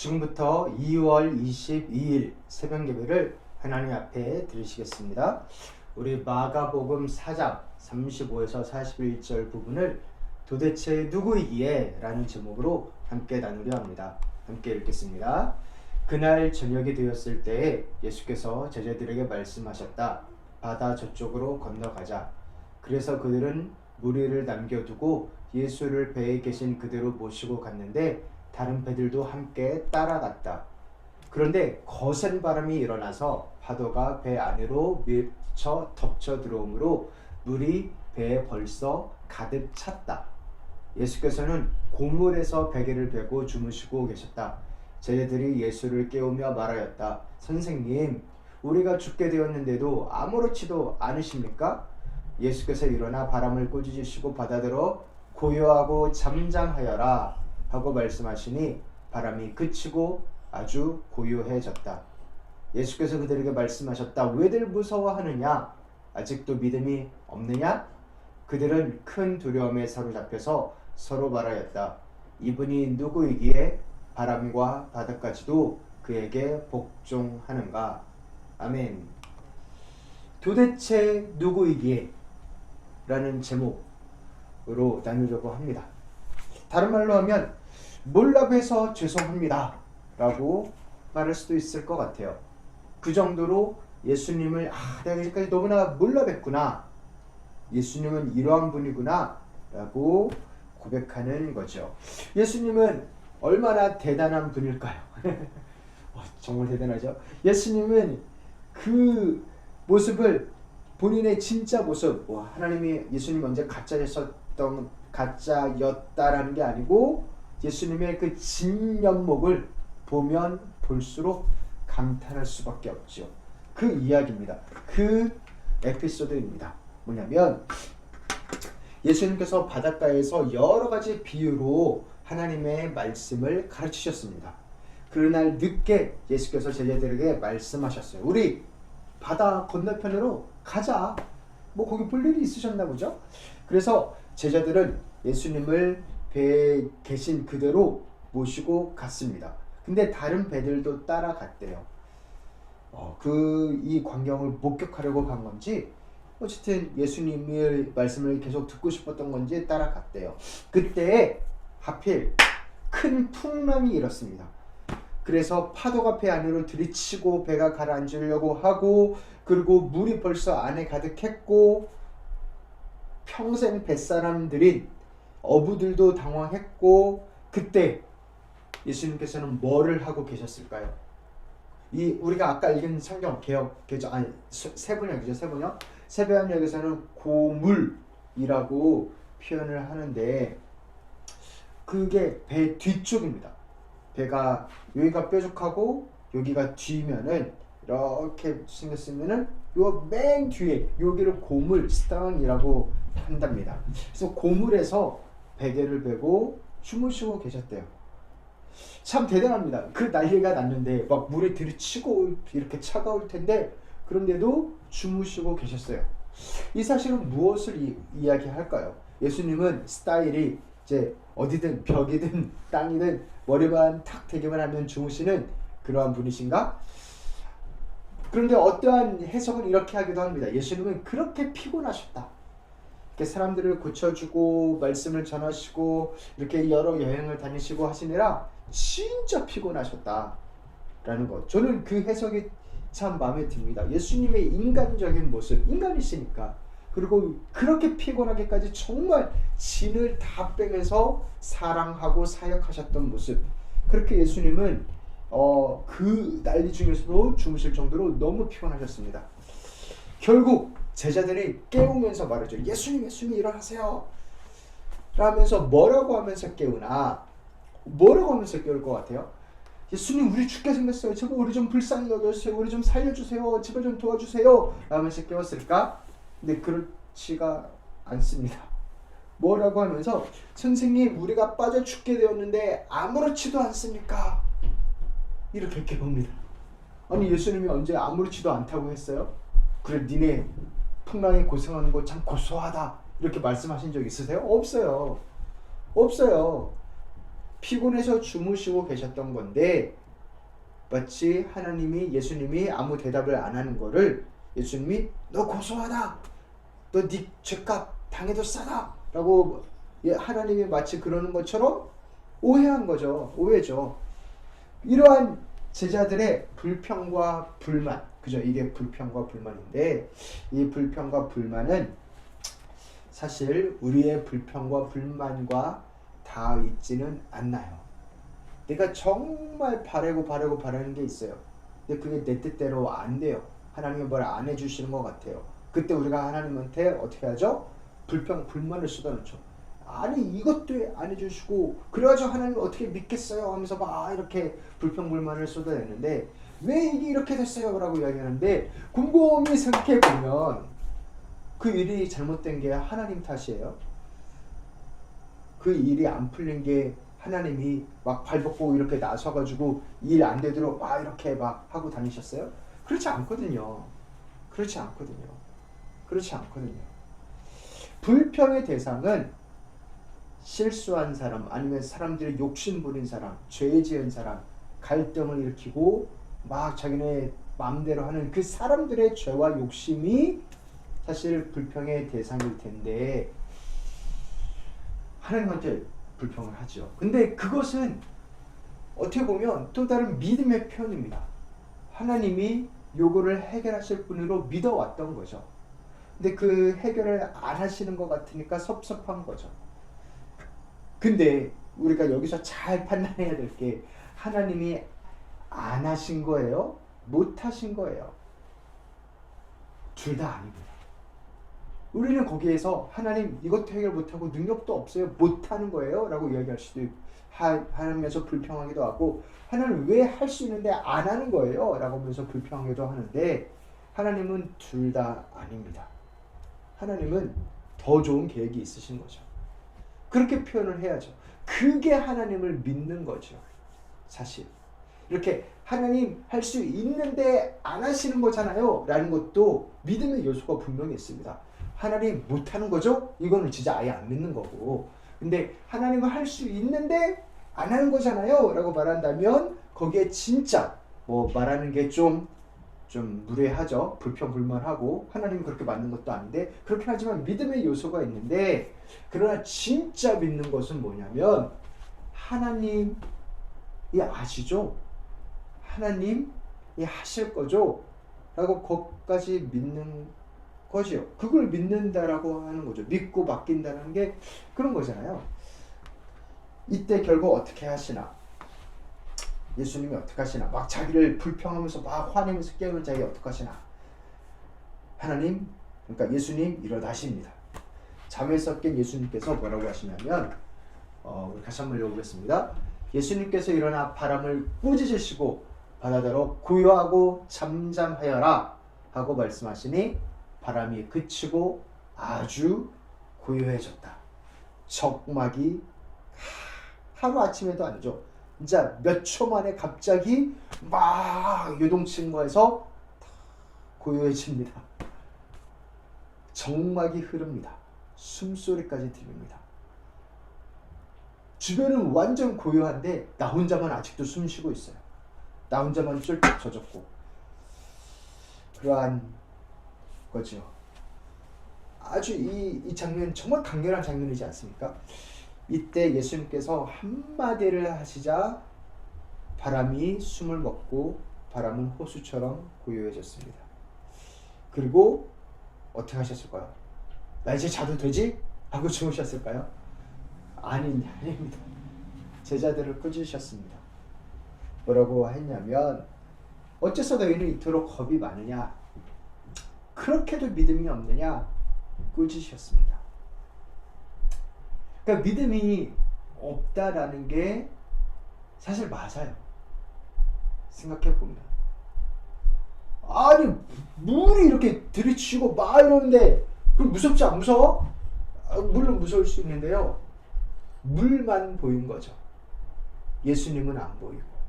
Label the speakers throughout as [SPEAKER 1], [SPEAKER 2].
[SPEAKER 1] 지금부터 2월 22일 새벽 예배를 하나님 앞에 드리시겠습니다. 우리 마가복음 4장 35에서 41절 부분을 도대체 누구이기에? 라는 제목으로 함께 나누려 합니다. 함께 읽겠습니다. 그날 저녁이 되었을 때에 예수께서 제자들에게 말씀하셨다. 바다 저쪽으로 건너가자. 그래서 그들은 무리를 남겨두고 예수를 배에 계신 그대로 모시고 갔는데 다른 배들도 함께 따라갔다. 그런데 거센 바람이 일어나서 파도가 배 안으로 밀쳐 덮쳐 들어오므로 물이 배에 벌써 가득 찼다. 예수께서는 고물에서 베개를 베고 주무시고 계셨다. 제자들이 예수를 깨우며 말하였다. 선생님, 우리가 죽게 되었는데도 아무렇지도 않으십니까? 예수께서 일어나 바람을 꾸짖으시고 바다들어 고요하고 잠잠하여라 하고 말씀하시니 바람이 그치고 아주 고요해졌다. 예수께서 그들에게 말씀하셨다. 왜들 무서워하느냐? 아직도 믿음이 없느냐? 그들은 큰 두려움에 사로잡혀서 서로 말하였다. 이분이 누구이기에 바람과 바다까지도 그에게 복종하는가? 아멘. 도대체 누구이기에? 라는 제목으로 나누려고 합니다. 다른 말로 하면 몰라고 해서 죄송합니다. 라고 말할 수도 있을 것 같아요. 그 정도로 예수님을 아, 내가 이제까지 너무나 몰라뵀구나. 예수님은 이러한 분이구나. 라고 고백하는 거죠. 예수님은 얼마나 대단한 분일까요? 어, 정말 대단하죠. 예수님은 그 모습을 본인의 진짜 모습, 와, 하나님이 예수님 언제 가짜였었던 가짜였다라는 게 아니고 예수님의 그 진면목을 보면 볼수록 감탄할 수밖에 없죠. 그 이야기입니다. 그 에피소드입니다. 뭐냐면 예수님께서 바닷가에서 여러 가지 비유로 하나님의 말씀을 가르치셨습니다. 그날 늦게 예수께서 제자들에게 말씀하셨어요. 우리 바다 건너편으로 가자. 뭐 거기 볼 일이 있으셨나 보죠. 그래서 제자들은 예수님을 배에 계신 그대로 모시고 갔습니다. 근데 다른 배들도 따라갔대요. 어, 그 이 광경을 목격하려고 간 건지 어쨌든 예수님의 말씀을 계속 듣고 싶었던 건지 따라갔대요. 그때 하필 큰 풍랑이 일었습니다. 그래서 파도가 배 안으로 들이치고 배가 가라앉으려고 하고 그리고 물이 벌써 안에 가득했고 평생 뱃사람들인 어부들도 당황했고 그때 예수님께서는 뭐를 하고 계셨을까요? 이 우리가 아까 읽은 성경 개혁 개정 아니 세번역이죠 세번역 세번역에서는 고물이라고 표현을 하는데 그게 배 뒤쪽입니다. 배가 여기가 뾰족하고 여기가 뒤면은 이렇게 생겼으면은 요 맨 뒤에 여기를 고물 스탕이라고 한답니다. 그래서 고물에서 베개를 베고 주무시고 계셨대요. 참 대단합니다. 그 난리가 났는데 막 물에 들이치고 이렇게 차가울 텐데 그런데도 주무시고 계셨어요. 이 사실은 무엇을 이, 이야기할까요? 예수님은 스타일이 이제 어디든 벽이든 땅이든 머리만 탁 대기만 하면 주무시는 그러한 분이신가? 그런데 어떠한 해석은 이렇게 하기도 합니다. 예수님은 그렇게 피곤하셨다. 이렇게 사람들을 고쳐주고 말씀을 전하시고 이렇게 여러 여행을 다니시고 하시느라 진짜 피곤하셨다. 라는 것. 저는 그 해석이 참 마음에 듭니다. 예수님의 인간적인 모습, 인간이시니까. 그리고 그렇게 피곤하게까지 정말 진을 다 빼면서 사랑하고 사역하셨던 모습. 그렇게 예수님은 어, 그 난리 중에서도 주무실 정도로 너무 피곤하셨습니다. 결국 제자들이 깨우면서 말하죠. 예수님, 예수님 일어나세요. 라면서 뭐라고 하면서 깨우나? 뭐라고 하면서 깨울 것 같아요? 예수님 우리 죽게 생겼어요. 제발 우리 좀 불쌍히 여겨주세요. 우리 좀 살려주세요. 제발 좀 도와주세요. 라면서 깨웠을까? 근데 그렇지가 않습니다. 뭐라고 하면서 선생님 우리가 빠져 죽게 되었는데 아무렇지도 않습니까? 이렇게 깨웁니다. 아니 예수님이 언제 아무렇지도 않다고 했어요? 그래 니네 풍랑에 고생하는 거 참 고소하다 이렇게 말씀하신 적 있으세요? 없어요. 없어요. 피곤해서 주무시고 계셨던 건데 마치 하나님이 예수님이 아무 대답을 안 하는 거를 예수님이 너 고소하다. 너 네 죄값 당해도 싸다. 라고 예, 하나님이 마치 그러는 것처럼 오해한 거죠. 오해죠. 이러한 제자들의 불평과 불만, 그죠? 이게 불평과 불만인데 이 불평과 불만은 사실 우리의 불평과 불만과 다 있지는 않나요. 내가 정말 바라고 바라고 바라는 게 있어요. 근데 그게 내 뜻대로 안 돼요. 하나님이 뭘 안 해주시는 것 같아요. 그때 우리가 하나님한테 어떻게 하죠? 불평, 불만을 쏟아놓죠. 아니 이것도 안 해주시고 그래가지고 하나님 어떻게 믿겠어요 하면서 막 이렇게 불평불만을 쏟아내는데 왜 이게 이렇게 됐어요 라고 이야기하는데 곰곰이 생각해 보면 그 일이 잘못된 게 하나님 탓이에요. 그 일이 안 풀린 게 하나님이 막 발벗고 이렇게 나서가지고 일 안 되도록 막 이렇게 막 하고 다니셨어요? 그렇지 않거든요. 그렇지 않거든요. 그렇지 않거든요. 불평의 대상은 실수한 사람 아니면 사람들이 욕심 부린 사람, 죄 지은 사람, 갈등을 일으키고 막 자기네 마음대로 하는 그 사람들의 죄와 욕심이 사실 불평의 대상일 텐데 하나님한테 불평을 하죠. 근데 그것은 어떻게 보면 또 다른 믿음의 표현입니다. 하나님이 요거를 해결하실 분으로 믿어왔던 거죠. 근데 그 해결을 안 하시는 것 같으니까 섭섭한 거죠. 근데 우리가 여기서 잘 판단해야 될 게 하나님이 안 하신 거예요? 못 하신 거예요? 둘 다 아닙니다. 우리는 거기에서 하나님 이것도 해결 못하고 능력도 없어요. 못하는 거예요. 라고 이야기할 수도 하, 하면서 불평하기도 하고 하나님 왜 할 수 있는데 안 하는 거예요. 라고 하면서 불평하기도 하는데 하나님은 둘 다 아닙니다. 하나님은 더 좋은 계획이 있으신 거죠. 그렇게 표현을 해야죠. 그게 하나님을 믿는 거죠. 사실. 이렇게 하나님 할 수 있는데 안 하시는 거잖아요. 라는 것도 믿음의 요소가 분명히 있습니다. 하나님 못하는 거죠? 이거는 진짜 아예 안 믿는 거고. 근데 하나님은 할 수 있는데 안 하는 거잖아요. 라고 말한다면 거기에 진짜 뭐 말하는 게좀 좀 무례하죠. 불평불만하고 하나님 그렇게 맞는 것도 아닌데 그렇게 하지만 믿음의 요소가 있는데 그러나 진짜 믿는 것은 뭐냐면 하나님이 아시죠? 하나님이 하실 거죠? 라고 거기까지 믿는 거지요. 그걸 믿는다라고 하는 거죠. 믿고 맡긴다는 게 그런 거잖아요. 이때 결국 어떻게 하시나? 예수님이 어떻게 하시나? 막 자기를 불평하면서 막 화내면서 깨우는 자기 어떻게 하시나? 하나님, 그러니까 예수님 일어나십니다. 잠에서 깬 예수님께서 뭐라고 하시냐면, 어, 우리 같이 한번 읽어보겠습니다. 예수님께서 일어나 바람을 꾸짖으시고 바다대로 고요하고 잠잠하여라 하고 말씀하시니 바람이 그치고 아주 고요해졌다. 적막이 하루 아침에도 아니죠. 진짜 몇 초 만에 갑자기 막 요동치는 거에서 고요해집니다. 정막이 흐릅니다. 숨소리까지 들립니다. 주변은 완전 고요한데 나 혼자만 아직도 숨 쉬고 있어요. 나 혼자만 쫄딱 젖었고 그러한 거죠. 아주 이, 이 장면 정말 강렬한 장면이지 않습니까? 이때 예수님께서 한마디를 하시자 바람이 숨을 먹고 바람은 호수처럼 고요해졌습니다. 그리고 어떻게 하셨을까요? 나 이제 자도 되지? 하고 주무셨을까요? 아니, 아닙니다. 제자들을 꾸짖으셨습니다. 뭐라고 했냐면 어째서 너희는 이토록 겁이 많으냐? 그렇게도 믿음이 없느냐? 꾸짖으셨습니다. 그러니까 믿음이 없다라는 게 사실 맞아요. 생각해 보면. 아니 물이 이렇게 들이치고 막 이러는데 그 무섭지 안 무서워? 아, 물론 무서울 수 있는데요. 물만 보인 거죠. 예수님은 안 보이고.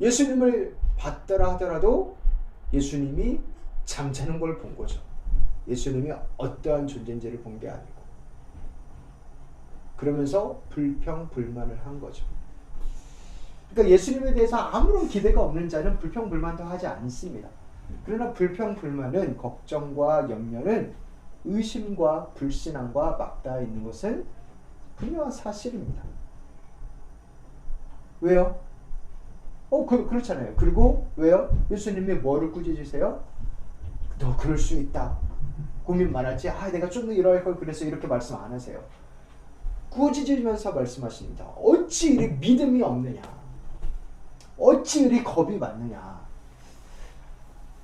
[SPEAKER 1] 예수님을 봤더라 하더라도 예수님이 잠자는 걸 본 거죠. 예수님이 어떠한 존재인지를 본 게 아니고. 그러면서 불평 불만을 한 거죠. 그러니까 예수님에 대해서 아무런 기대가 없는 자는 불평 불만도 하지 않습니다. 그러나 불평 불만은 걱정과 염려는 의심과 불신앙과 맞닿아 있는 것은 분명한 사실입니다. 왜요? 어, 그, 그렇잖아요. 그리고 왜요? 예수님이 뭐를 꾸짖으세요? 너 그럴 수 있다. 고민 많았지? 아, 내가 좀 더 이럴 걸 그래서 이렇게 말씀 안 하세요. 꾸짖으면서 말씀하십니다. 어찌 이리 믿음이 없느냐? 어찌 이리 겁이 많느냐?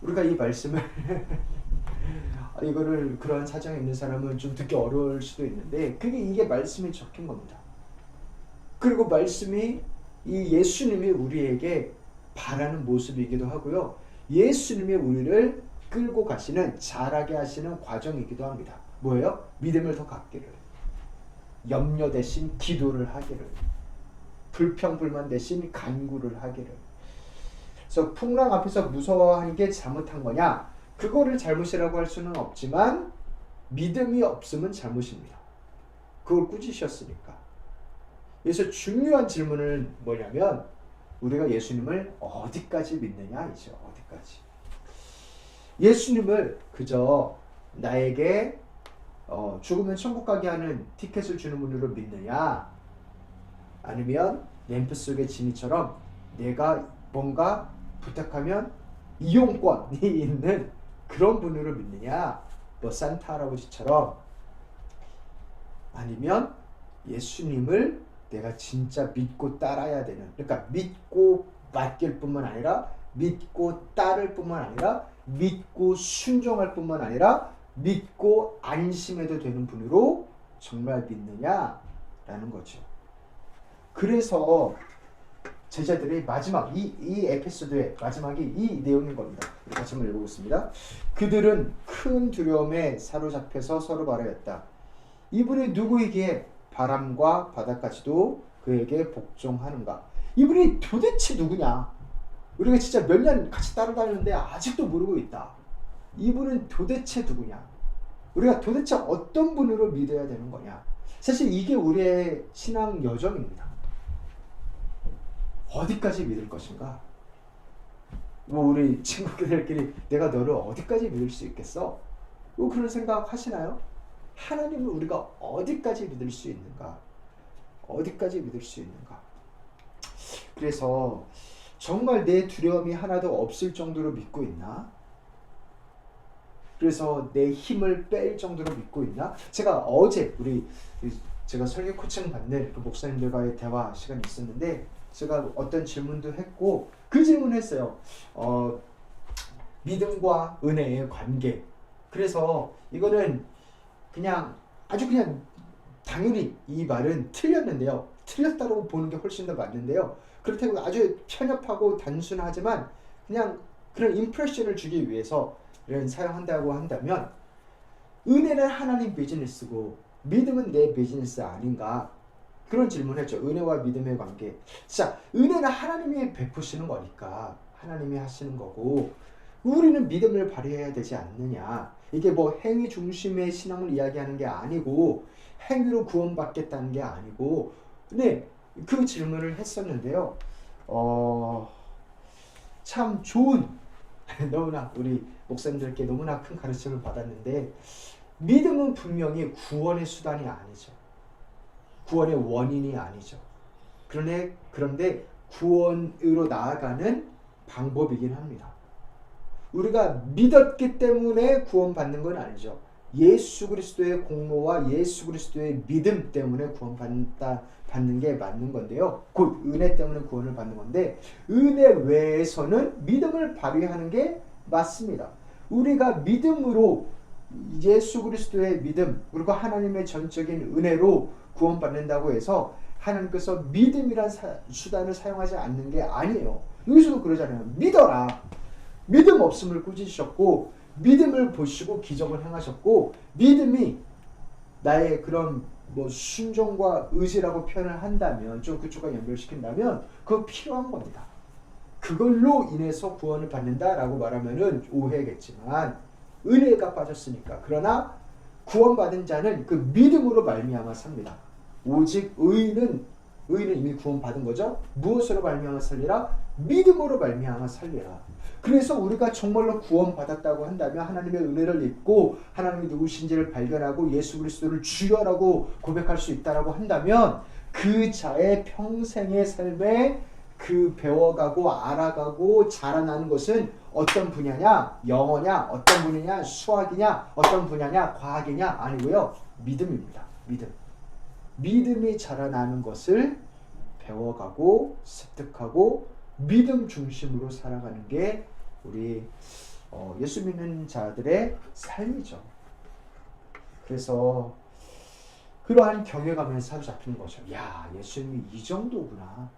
[SPEAKER 1] 우리가 이 말씀을 아, 이거를 그런 사정에 있는 사람은 좀 듣기 어려울 수도 있는데 그게 이게 말씀이 적힌 겁니다. 그리고 말씀이 이 예수님이 우리에게 바라는 모습이기도 하고요. 예수님이 우리를 끌고 가시는 자라게 하시는 과정이기도 합니다. 뭐예요? 믿음을 더 갖기를. 염려 대신 기도를 하기를. 불평불만 대신 간구를 하기를. 그래서 풍랑 앞에서 무서워하는 게 잘못한 거냐? 그거를 잘못이라고 할 수는 없지만 믿음이 없으면 잘못입니다. 그걸 꾸짖으셨으니까. 그래서 중요한 질문은 뭐냐면 우리가 예수님을 어디까지 믿느냐 이죠. 어디까지. 예수님을 그저 나에게 어, 죽으면 천국 가게 하는 티켓을 주는 분으로 믿느냐? 아니면 램프 속의 지니처럼 내가 뭔가 부탁하면 이용권이 있는 그런 분으로 믿느냐? 뭐 산타 할아버지처럼 아니면 예수님을 내가 진짜 믿고 따라야 되는 그러니까 믿고 맡길 뿐만 아니라 믿고 따를 뿐만 아니라 믿고 순종할 뿐만 아니라 믿고 안심해도 되는 분으로 정말 믿느냐라는 거죠. 그래서 제자들의 마지막 이, 이 에피소드의 마지막이 이 내용인 겁니다. 같이 한번 읽어보겠습니다. 그들은 큰 두려움에 사로잡혀서 서로 말하였다. 이분이 누구이기에 바람과 바다까지도 그에게 복종하는가? 이분이 도대체 누구냐? 우리가 진짜 몇 년 같이 따라다니는데 아직도 모르고 있다. 이분은 도대체 누구냐? 우리가 도대체 어떤 분으로 믿어야 되는 거냐? 사실 이게 우리의 신앙 여정입니다. 어디까지 믿을 것인가? 뭐 우리 친구들끼리 내가 너를 어디까지 믿을 수 있겠어? 뭐 그런 생각 하시나요? 하나님을 우리가 어디까지 믿을 수 있는가? 어디까지 믿을 수 있는가? 그래서 정말 내 두려움이 하나도 없을 정도로 믿고 있나? 그래서 내 힘을 뺄 정도로 믿고 있나? 제가 어제 우리 제가 설교 코칭 받는 그 목사님들과의 대화 시간이 있었는데 제가 어떤 질문도 했고 그 질문했어요. 어, 믿음과 은혜의 관계. 그래서 이거는 그냥 아주 그냥 당연히 이 말은 틀렸는데요. 틀렸다고 보는 게 훨씬 더 맞는데요. 그렇다고 아주 편협하고 단순하지만 그냥 그런 임프레션을 주기 위해서 이런 사용한다고 한다면 은혜는 하나님 비즈니스고 믿음은 내 비즈니스 아닌가 그런 질문했죠. 은혜와 믿음의 관계. 자, 은혜는 하나님이 베푸시는 거니까 하나님이 하시는 거고 우리는 믿음을 발휘해야 되지 않느냐. 이게 뭐 행위 중심의 신앙을 이야기하는 게 아니고 행위로 구원받겠다는 게 아니고 근데 그 질문을 했었는데요. 어, 참 좋은 너무나 우리 목사님들께 너무나 큰 가르침을 받았는데 믿음은 분명히 구원의 수단이 아니죠. 구원의 원인이 아니죠. 그런데 그런데 구원으로 나아가는 방법이긴 합니다. 우리가 믿었기 때문에 구원받는 건 아니죠. 예수 그리스도의 공로와 예수 그리스도의 믿음 때문에 구원받다 받는 게 맞는 건데요. 곧 은혜 때문에 구원을 받는 건데 은혜 외에서는 믿음을 발휘하는 게 맞습니다. 우리가 믿음으로 예수 그리스도의 믿음 그리고 하나님의 전적인 은혜로 구원받는다고 해서 하나님께서 믿음이란 사, 수단을 사용하지 않는 게 아니에요. 여기서도 그러잖아요. 믿어라. 믿음 없음을 꾸짖으셨고 믿음을 보시고 기적을 행하셨고 믿음이 나의 그런 뭐 순종과 의지라고 표현을 한다면 좀 그쪽과 연결시킨다면 그거 필요한 겁니다. 그걸로 인해서 구원을 받는다라고 말하면은 오해겠지만 은혜가 빠졌으니까 그러나 구원받은 자는 그 믿음으로 말미암아 삽니다. 오직 의인은 의인은 이미 구원받은 거죠. 무엇으로 말미암아 살리라? 믿음으로 말미암아 살리라. 그래서 우리가 정말로 구원받았다고 한다면 하나님의 은혜를 입고 하나님이 누구신지를 발견하고 예수 그리스도를 주여라고 고백할 수 있다라고 한다면 그 자의 평생의 삶에 그 배워가고 알아가고 자라나는 것은 어떤 분야냐? 영어냐? 어떤 분야냐? 수학이냐? 어떤 분야냐? 과학이냐? 아니고요. 믿음입니다. 믿음. 믿음이 자라나는 것을 배워가고 습득하고 믿음 중심으로 살아가는 게 우리 어, 예수 믿는 자들의 삶이죠. 그래서 그러한 경외감에 사로잡히는 거죠. 야, 예수님이 이 정도구나.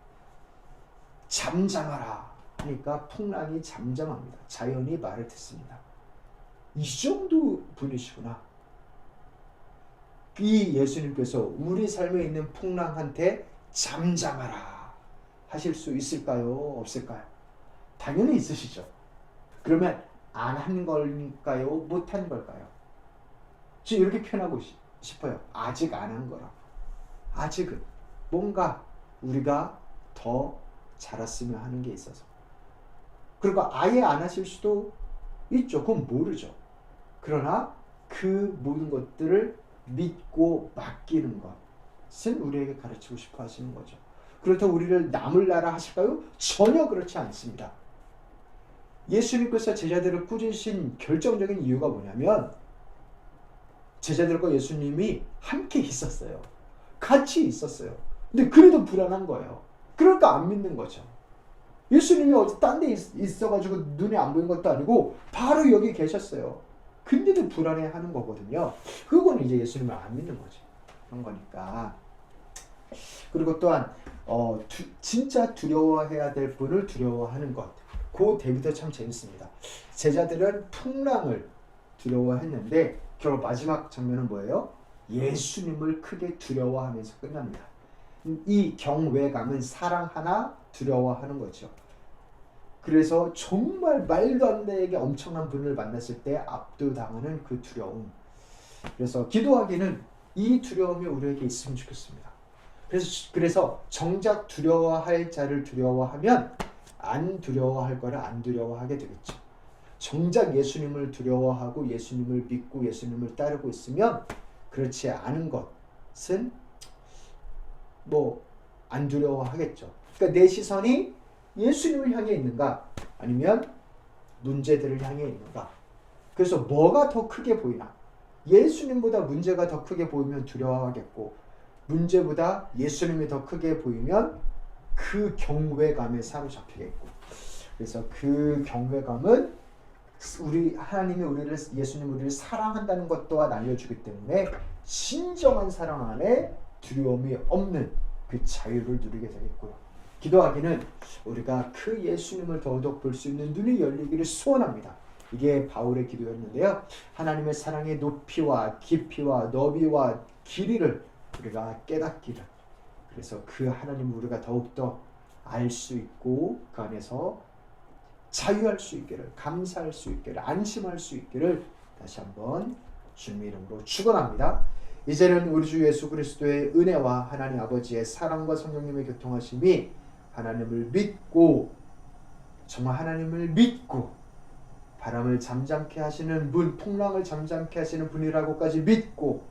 [SPEAKER 1] 잠잠하라 하니까 풍랑이 잠잠합니다. 자연이 말을 듣습니다. 이 정도 분이시구나. 이 예수님께서 우리 삶에 있는 풍랑한테 잠잠하라 하실 수 있을까요? 없을까요? 당연히 있으시죠. 그러면 안 한 걸까요? 못 한 걸까요? 지금 이렇게 표현하고 싶- 싶어요. 아직 안 한 거라. 아직은 뭔가 우리가 더 자랐으면 하는 게 있어서. 그리고 아예 안 하실 수도 있죠. 그건 모르죠. 그러나 그 모든 것들을 믿고 맡기는 것은 우리에게 가르치고 싶어 하시는 거죠. 그렇다고 우리를 남을 나라 하실까요? 전혀 그렇지 않습니다. 예수님께서 제자들을 꾸리신 결정적인 이유가 뭐냐면 제자들과 예수님이 함께 있었어요. 같이 있었어요. 근데 그래도 불안한 거예요. 그러니까 안 믿는 거죠. 예수님이 어디 딴 데 있어가지고 눈에 안 보인 것도 아니고 바로 여기 계셨어요. 근데도 불안해 하는 거거든요. 그건 이제 예수님을 안 믿는 거지. 그런 거니까. 그리고 또한, 어, 두, 진짜 두려워해야 될 분을 두려워하는 것. 그 대비도 참 재밌습니다. 제자들은 풍랑을 두려워했는데, 결국 마지막 장면은 뭐예요? 예수님을 크게 두려워하면서 끝납니다. 이 경외감은 사랑 하나 두려워하는 거죠. 그래서 정말 말도 안 되게 엄청난 분을 만났을 때 압도당하는 그 두려움. 그래서 기도하기는 이 두려움이 우리에게 있으면 좋겠습니다. 그래서 그래서 정작 두려워할 자를 두려워하면 안 두려워할 거를 안 두려워하게 되겠죠. 정작 예수님을 두려워하고 예수님을 믿고 예수님을 따르고 있으면 그렇지 않은 것은 뭐 안 두려워하겠죠. 그러니까 내 시선이 예수님을 향해 있는가 아니면 문제들을 향해 있는가. 그래서 뭐가 더 크게 보이나? 예수님보다 문제가 더 크게 보이면 두려워하겠고 문제보다 예수님이 더 크게 보이면 그 경외감에 사로잡히겠고 그래서 그 경외감은 우리 하나님이 우리를 예수님 우리를 사랑한다는 것 또한 알려주기 때문에 진정한 사랑 안에 두려움이 없는 그 자유를 누리게 되겠고요. 기도하기는 우리가 그 예수님을 더더욱 볼 수 있는 눈이 열리기를 소원합니다. 이게 바울의 기도였는데요. 하나님의 사랑의 높이와 깊이와 너비와 길이를 우리가 깨닫기를 그래서 그 하나님 우리가 더욱더 알 수 있고 그 안에서 자유할 수 있기를 감사할 수 있기를 안심할 수 있기를 다시 한번 주님 이름으로 축원합니다. 이제는 우리 주 예수 그리스도의 은혜와 하나님 아버지의 사랑과 성령님의 교통하심이 하나님을 믿고 정말 하나님을 믿고 바람을 잠잠케 하시는 분, 풍랑을 잠잠케 하시는 분이라고까지 믿고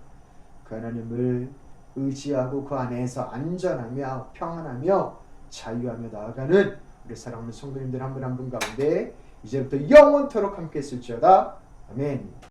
[SPEAKER 1] 그 하나님을 의지하고 그 안에서 안전하며 평안하며 자유하며 나아가는 우리 사랑하는 성도님들 한 분 한 분 가운데 이제부터 영원토록 함께 있을지어다. 아멘.